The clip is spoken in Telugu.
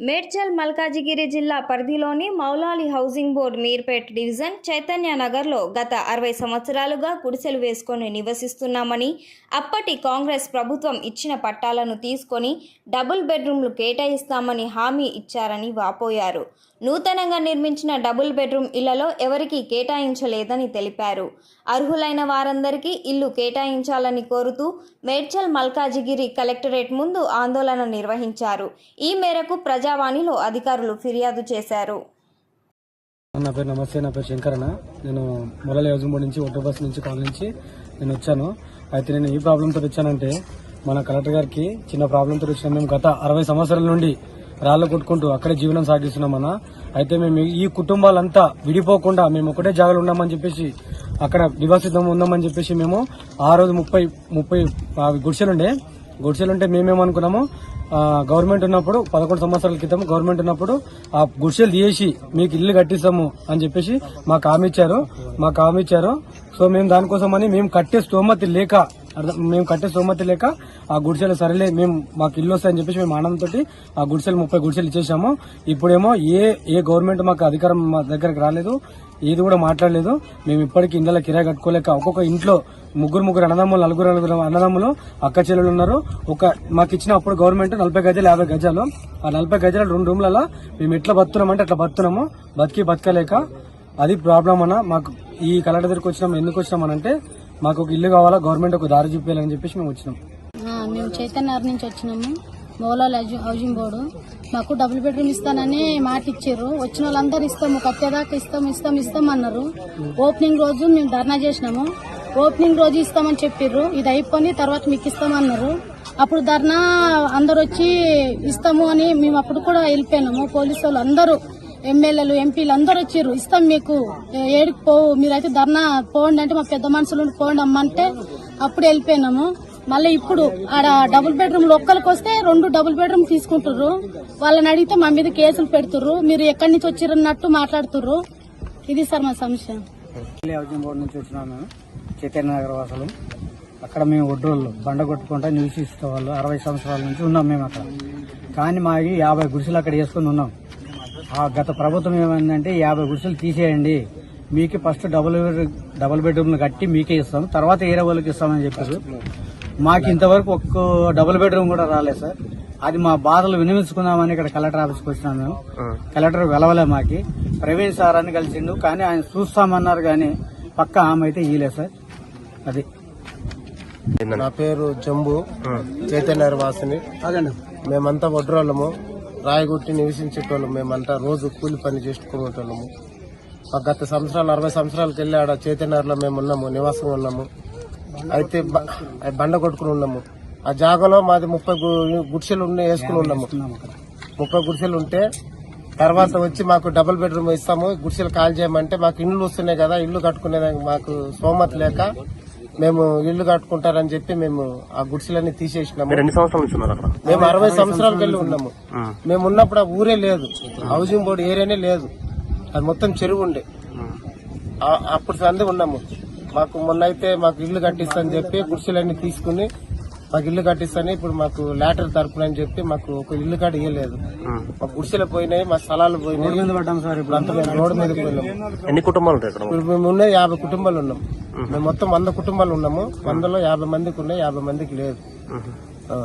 మేడ్చల్ మల్కాజిగిరి జిల్లా పరిధిలోని Moulali housing board Meerpet division Chaitanya నగర్లో గత అరవై సంవత్సరాలుగా గుడిసెలు వేసుకొని నివసిస్తున్నామని అప్పటి కాంగ్రెస్ ప్రభుత్వం ఇచ్చిన పట్టాలను తీసుకొని డబుల్ బెడ్రూమ్లు కేటాయిస్తామని హామీ ఇచ్చారని వాపోయారు. నూతనంగా నిర్మించిన డబుల్ బెడ్రూమ్ ఇళ్ళలో ఎవరికీ కేటాయించలేదని తెలిపారు. అర్హులైన వారందరికీ ఇల్లు కేటాయించాలని కోరుతూ మేడ్చల్ మల్కాజిగిరి కలెక్టరేట్ ముందు ఆందోళన నిర్వహించారు. ఈ మేరకు ప్రజావాణిలో అధికారులు ఫిర్యాదు చేశారు. నా పేరు నమస్తే నా పేరు శంకరణ నేను మొలల యోజన నుంచి ఒట్టో బస్ నుంచి కాల్ నుంచి నేను వచ్చాను. అయితే నేను ఈ ప్రాబ్లంతో వచ్చానంటే మన కలెక్టర్ గారికి చిన్న ప్రాబ్లంతో వచ్చిన మేము గత అరవై సంవత్సరాల నుండి రాళ్ళు కొట్టుకుంటూ అక్కడే జీవనం సాగిస్తున్నామన్న. అయితే మేము ఈ కుటుంబాలంతా విడిపోకుండా మేము ఒకటే జాగలు ఉన్నామని చెప్పేసి అక్కడ నివాసితం ఉందామని చెప్పేసి మేము ఆ రోజు ముప్పై ముప్పై గుడిసెలుండే. గుడిసెలుంటే మేమేమనుకున్నాము గవర్నమెంట్ ఉన్నప్పుడు పదకొండు సంవత్సరాల క్రితం గవర్నమెంట్ ఉన్నప్పుడు ఆ గుడిసెలు తీసి మీకు ఇల్లు కట్టిస్తాము అని చెప్పేసి మాకు హామీ ఇచ్చారు. మాకు హామీ ఇచ్చారు. సో మేము దానికోసమని మేము కట్టే స్తోమతి లేక అర్థం- మేము కట్టే సోమతి లేక ఆ గుడిసెలు సరేలే మేము మాకు ఇల్లు వస్తాయని చెప్పేసి మేము ఆనందంతో ఆ గుడిసెలు ముప్పై గుడిసెలు ఇచ్చేసాము. ఇప్పుడేమో ఏ ఏ గవర్నమెంట్ మాకు అధికారం మా దగ్గరకు రాలేదు ఏది కూడా మాట్లాడలేదు. మేము ఇప్పటికీ ఇండ్ల కిరాయి కట్టుకోలేక ఒక్కొక్క ఇంట్లో ముగ్గురు ముగ్గురు అన్నదమ్ములు నలుగురు నలుగురు అన్నదమ్ములు అక్క చెల్లెలు ఉన్నారు. ఒక మాకు ఇచ్చిన అప్పుడు గవర్నమెంట్ నలభై గజాలు యాభై గజాలు. ఆ నలభై గజాలు రెండు రూమ్లలో మేము ఎట్లా బతున్నామంటే అట్లా బతున్నాము బతికి బతకలేక అది ప్రాబ్లం అన్న మాకు ఈ కలెక్టర్ దగ్గరికి వచ్చినాం ఎందుకు వచ్చినామనంటే మాకు ఒక ఇల్లు కావాలా? గవర్నమెంట్ ఒక దారి చూపించాలని చెప్పేసి మేము వచ్చినాం. మేము చైతన్యనగర్ నుంచి వచ్చినాము. Moulali housing housing board. మాకు డబుల్ బెడ్రూమ్ ఇస్తానని మాట ఇచ్చారు. వచ్చిన వాళ్ళందరూ ఇస్తాము కట్టేదాకా ఇస్తాం ఇస్తాం ఇస్తాం అన్నారు. ఓపెనింగ్ రోజు మేము ధర్నా చేసినాము. ఓపెనింగ్ రోజు ఇస్తామని చెప్పిర్రు. ఇది అయిపోయి తర్వాత మీకు ఇస్తామన్నారు అప్పుడు ధర్నా అందరు వచ్చి ఇస్తాము అని మేము అప్పుడు కూడా వెళ్ళిపోయినాము. పోలీసు వాళ్ళు అందరూ ఎమ్మెల్యేలు ఎంపీలు అందరూ వచ్చారు. ఇస్తాం మీకు. ఏడికి పోవు. మీరైతే ధర్నా పోండి అంటే మా పెద్ద మనుషులు పోండి అమ్మంటే అప్పుడు వెళ్ళిపోయినాము. మళ్ళీ ఇప్పుడు ఆడ డబుల్ బెడ్రూమ్ ఒక్కరికి వస్తే రెండు డబుల్ బెడ్రూమ్ తీసుకుంటుర్రు. వాళ్ళని అడిగితే మా మీద కేసులు పెడుతుర్రు. మీరు ఎక్కడి నుంచి వచ్చిరన్నట్టు మాట్లాడుతుర్రు. ఇది సార్ మా సమస్య బోర్డు నుంచి వచ్చినాను చైతన్య నగర్ వాసులు. అక్కడ మేము ఒడ్రోళ్ళు. బండ కొట్టుకుంటా నివసిస్తే వాళ్ళు. అరవై సంవత్సరాల నుంచి ఉన్నాం మేము అక్కడ. కానీ మాకి యాభై గుడిసెలు అక్కడ వేసుకుని ఉన్నాం. గత ప్రభుత్వం ఏమైందంటే యాభై గుడిసెలు తీసేయండి. మీకే ఫస్ట్ డబుల్ బెడ్- డబుల్ బెడ్రూమ్లు కట్టి మీకే ఇస్తాం తర్వాత ఏరే వాళ్ళకి ఇస్తామని చెప్పారు. మాకు ఇంతవరకు ఒక్క డబుల్ బెడ్రూమ్ కూడా రాలేదు సార్. అది మా బాధలు వినిపించుకుందామని ఇక్కడ కలెక్టర్ ఆఫీస్కి వచ్చినాం మేము. కలెక్టర్ వెలవలే మాకి. ప్రవీణ్ సార్ అని కలిసిండు. కానీ ఆయన చూస్తామన్నారు కానీ పక్క ఆమె అయితే ఇయలేదు సార్. అది. నా పేరు జంబు. చైతన్య వాసిని. మేమంతా వడ్రోళ్ళము. రాయగుట్టి నివసించేటోళ్ళం. మేమంతా రోజు కూలి పని చేసుకునేటోళ్ళము. గత సంవత్సరాలు అరవై సంవత్సరాలకి వెళ్ళి ఆడ చైతన్యలో మేము ఉన్నాము నివాసం ఉన్నాము. అయితే బండ కొట్టుకుని ఉన్నాము. ఆ జాగాలో మాది ముప్పై గుడిసెలు ఉన్నాయి వేసుకుని ఉన్నాము. ముప్పై గుడిసెలు ఉంటే తర్వాత వచ్చి మాకు డబుల్ బెడ్రూమ్ ఇస్తాము. గుడిసెలు కాల్ చేయమంటే మాకు ఇల్లు వస్తున్నాయి కదా ఇల్లు కట్టుకునేదానికి మాకు సోమత లేక మేము ఇల్లు కట్టుకుంటారని చెప్పి మేము ఆ గుడిసెలన్నీ తీసేసినాము. మేము అరవై సంవత్సరాలకు వెళ్ళి ఉన్నాము. మేము ఉన్నప్పుడు ఆ ఊరే లేదు. హౌసింగ్ బోర్డు ఏరియానే లేదు. అది మొత్తం చెరువు ఉండే ఆ- అప్పుడు సందే ఉన్నాము. మాకు మొన్న అయితే మాకు ఇల్లు కట్టిస్తాని చెప్పి గుడిసెలన్నీ తీసుకుని మాకు ఇల్లు కట్టిస్తాని ఇప్పుడు మాకు లాటర్ తరపున అని చెప్పి మాకు ఒక ఇల్లు కాడ ఇవ్వలేదు మా గుడిసెలు పోయినాయి మా స్థలాలు పోయినాయి. మీద పడ్డాం సార్ ఇప్పుడు. అంతా మేము రోడ్డు మీద పోయినాము ఎన్ని కుటుంబాలు ఉంటాయి ఇక్కడ? ఇప్పుడు మేము యాభై కుటుంబాలు ఉన్నాం. మేము. మొత్తం వంద కుటుంబాలు ఉన్నాము. వందలో యాభై మందికి ఉన్నాయి యాభై మందికి లేదు. ఆ.